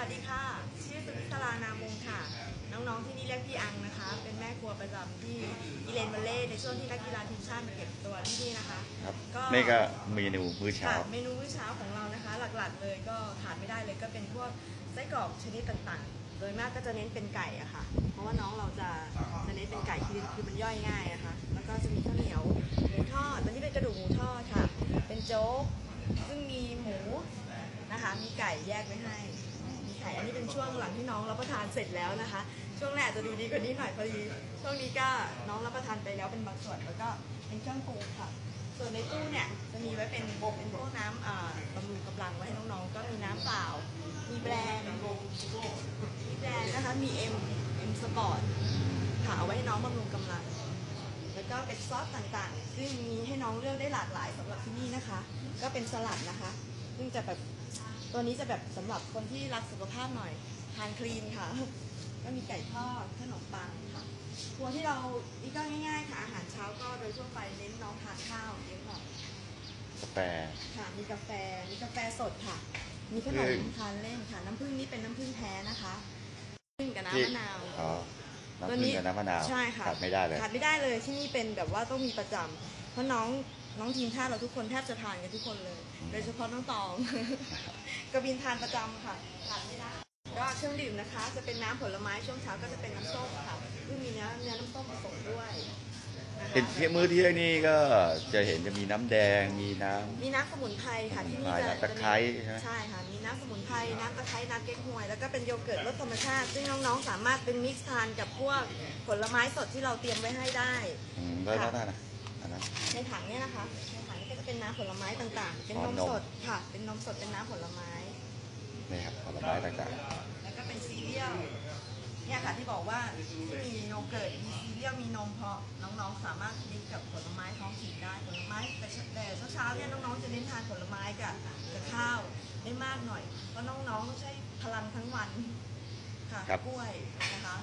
วัสดีค่ะ ชื่อสุพิศรานามงค่ะ น้องๆที่นี่เรียกพี่อังนะคะ เป็นแม่ครัวประจำที่อีเลนวัลเล่ในช่วงที่นักกีฬาทีมชาติมาเก็บตัวที่นี่นะคะ ครับก็นี่ก็เมนูมื้อเช้าค่ะเมนูมื้อเช้าของเรานะคะ หลักๆเลยก็ขาดไม่ได้เลยก็เป็นพวกไส้กรอกชนิดต่างๆ โดยมากก็จะเน้นเป็นไก่อะค่ะ เพราะว่าน้องเราจะจะเน้นเป็นไก่คือคือมันย่อยง่ายอะค่ะแล้วก็จะมีข้าวเหนียวหมูทอดอันนี้เป็นกระดูกหมูทอดค่ะ เป็นโจ๊กซึ่งมีหมูนะคะ มีไก่แยกไว้ให้ มีไข่อันนี้เป็นช่วงหลังที่น้องรับประทานเสร็จแล้วนะคะ ช่วงแรกอาจจะดูดีกว่านี้หน่อยพอดีช่วงนี้ก็น้องรับประทานไปแล้วเป็นบางส่วนแล้วก็เป็นเครื่องปรุงค่ะ ส่วนในตู้เนี่ยจะมีไว้เป็นเป็นพวกน้ำอ่าบำรุงกำลังไว้ให้น้องๆก็มีน้ำเปล่า มีแบรนด์มีแบรนด์นะคะมีเอ็มเอ็มสปอร์ตค่ะเอาไว้ให้น้องบำรุงกำลัง แล้วก็เป็นซอสต่างๆ ซึ่งมีให้น้องเลือกได้หลากหลายสำหรับที่นี่นะคะ ก็เป็นสลัดนะคะ ซึ่งจะแบบ ตัวนี้จะแบบสำหรับคนที่รักสุขภาพหน่อยทานคลีนค่ะ ก็มีไก่ทอดขนมปังค่ะครัวที่เรานี่ก็ง่ายๆค่ะอาหารเช้าก็โดยทั่วไปเน้นน้องทานข้าวเยอะหน่อยกาแฟ ค่ะมีกาแฟมีกาแฟสดค่ะ มีขนผึ้มงทานเล่นค่ะ น้ำผึ้งนี่เป็นน้ำผึ้งแท้นะคะผึ้งกับที่น้ำมะนาวอ๋อน้ำตัวผึ้นี้งกับน้ำมะนาวใช่ค่ะขาดไม่ได้เลยขาดไม่ได้เลยที่นี่เป็นแบบว่าต้องมีประจำเพราะน้องน้องทีมชาติเราทุกคนแทบจะทานกันทุกคนเลยอืมโดยเฉพาะน้องตอง กบินทานประจำค่ะขาดไม่ได้ก็เครื่องดื่มนะคะ จะเป็นน้ำผลไม้ช่วงเช้าก็จะเป็นน้ำส้มค่ะซึ่งมีเนื้อเนื้อน้ำส้มผสมด้วยนะคะเห็นเที่ยงมื้อเที่ยงนี่ก็จะเห็นจะมีน้ำแดงมีน้ำ มีน้ำสมุนไพรค่ะที่นี่สมุนไพรจะน้ำตะไคร้ใช่ไหม ใช่ค่ะ มีน้ำสมุนไพรน้ำตะไคร้น้ำเก๊กฮวย แล้วก็เป็นโยเกิร์ตรสธรรมชาติ ซึ่งน้องๆสามารถเป็นมิกซ์ทานกับพวกผลไม้สดที่เราเตรียมไว้ให้ได้ อืมแล้วนั่นนะอันนั้น ในถังเนี่ยนะคะในถังนี้ก็จะเป็นน้ำผลไม้ต่างๆ เป็นอ๋นอมนมสดค่ะ เป็นนมสดเป็นน้ำผลไม้ นี่ครับผลไม้ต่างๆแล้วก็เป็นซีเรียลเนี่ยค่ะที่บอกว่ามีโยเกิร์ตมีซีเรียลมีนมเพราะน้องๆสามารถลิ้นกับผลไม้ท้องถิ่นได้ผลไม้แต่แต่เช้าๆเนี่ยน้องๆจะเน้นทานผลไม้กับกับข้าวได้มากหน่อยเพราะน้องๆต้องใช้พลังทั้งวันค่ะกล้วยนะคะ